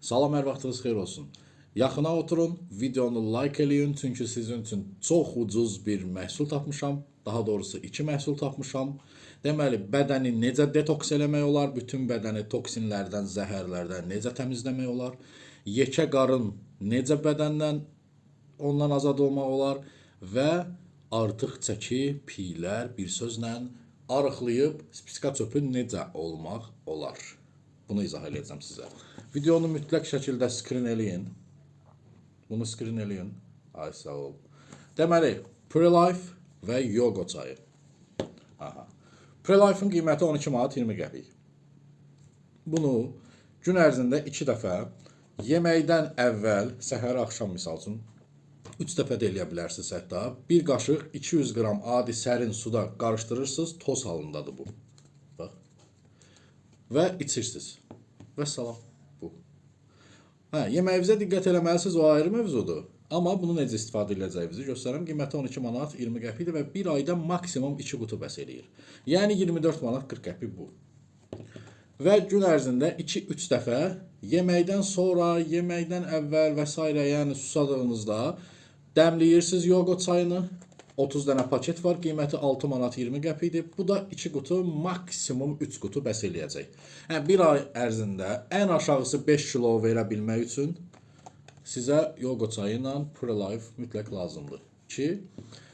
Salam, hər vaxtınız xeyir olsun. Yaxına oturun, videonu like eləyin, çünki sizin üçün çox ucuz bir məhsul tapmışam. Daha doğrusu iki məhsul tapmışam. Deməli, bədəni necə detoks eləmək olar, bütün bədəni toksinlərdən, zəhərlərdən necə təmizləmək olar, yekə qarın necə bədəndən ondan azad olmaq olar və artıq çəki, piylər bir sözlə arıqlayıb spiska çöpü necə olmaq olar. Bunu izah edəcəm sizə. Videonu mütləq şəkildə skrin eləyin. Bunu skrin eləyin. Ay sağ ol. Deməli, Prelife və yoga çayı. Aha. Prelife-ın qiyməti 12 manat 20 qəpik. Bunu gün ərzində 2 dəfə yeməkdən əvvəl, səhər, axşam misal üçün 3 dəfə də eləyə bilərsiniz hətta. 1 qaşıq 200 qram adi sərin suda qarışdırırsınız, toz halındadır bu. Və içirsiniz. Və salam. Bu. Hə, yeməyinizə diqqət eləməlisiniz, o ayrı mövzudur. Amma bunu necə istifadə edəcəyinizi göstərirəm. Qiyməti 12 manat 20 qəpikdir və 1 ayda maksimum 2 qutu bəs eləyir. Yəni 24 manat 40 qəpik bu. Və gün ərzində 2-3 dəfə yeməkdən sonra, yeməkdən əvvəl və s. yəni susadığınızda dəmləyirsiniz yoğurt çayını. 30 dənə paket var, qiyməti 6 manat 20 qəpikdir. Bu da 2 qutu, maksimum 3 qutu bəs eləyəcək. Hə, bir ay ərzində ən aşağısı 5 kilo verə bilmək üçün sizə yoğurt çayı ilə Prelife mütləq lazımdır ki,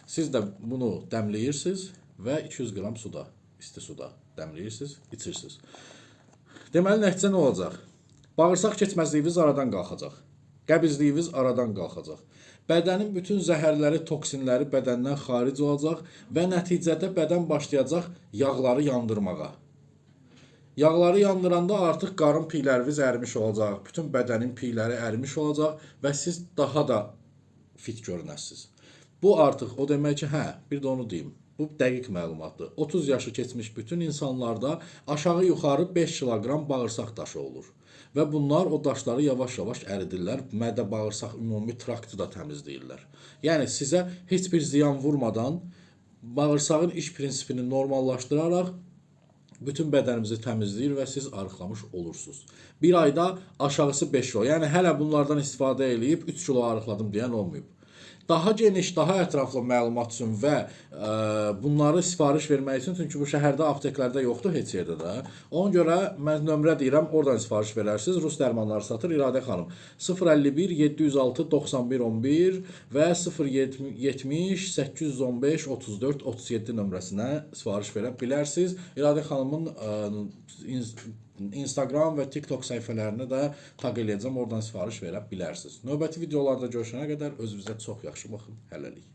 siz də bunu dəmləyirsiniz və 200 qram suda, isti suda dəmləyirsiniz, içirsiniz. Deməli nəticə nə olacaq? Bağırsaq keçməzliyiniz aradan qalxacaq. Qəbizliyiniz aradan qalxacaq. Bədənin bütün zəhərləri, toksinləri bədəndən xaric olacaq və nəticədə bədən başlayacaq yağları yandırmağa. Yağları yandıranda artıq qarın piyləriniz ərimiş olacaq, bütün bədənin piyləri ərimiş olacaq və siz daha da fit görünəsiniz. Bu artıq o demək ki, hə, bir də onu deyim. Bu dəqiq məlumatdır. 30 yaşı keçmiş bütün insanlarda aşağı-yuxarı 5 kiloqram bağırsaq daşı olur. Və bunlar o daşları yavaş-yavaş əridirlər, mədə bağırsaq ümumi traktı da təmizləyirlər. Yəni sizə heç bir ziyan vurmadan bağırsağın iş prinsipini normallaşdıraraq bütün bədənimizi təmizləyir və siz arıqlamış olursunuz. Bir ayda aşağısı 5 kilo. Yəni hələ bunlardan istifadə eləyib 3 kilo arıqladım deyən olmayıb. Daha geniş, daha ətraflı məlumat üçün və ə, bunları sifariş vermək üçün, çünki bu şəhərdə apteklərdə yoxdur heç yerdə də. Ona görə mən nömrə deyirəm, oradan sifariş verərsiniz. Rus dərmanları satır İradə xanım. 051 706 91 11 və 070 815 34 37 nömrəsinə sifariş verə bilərsiniz. İradə xanımın ə, ins- Instagram və TikTok səhifələrinə də taq eləyəcəm, oradan sifariş verə bilərsiniz. Növbəti videolarda görüşənə qədər özünüzə çox yaxşı baxın. Hələlik.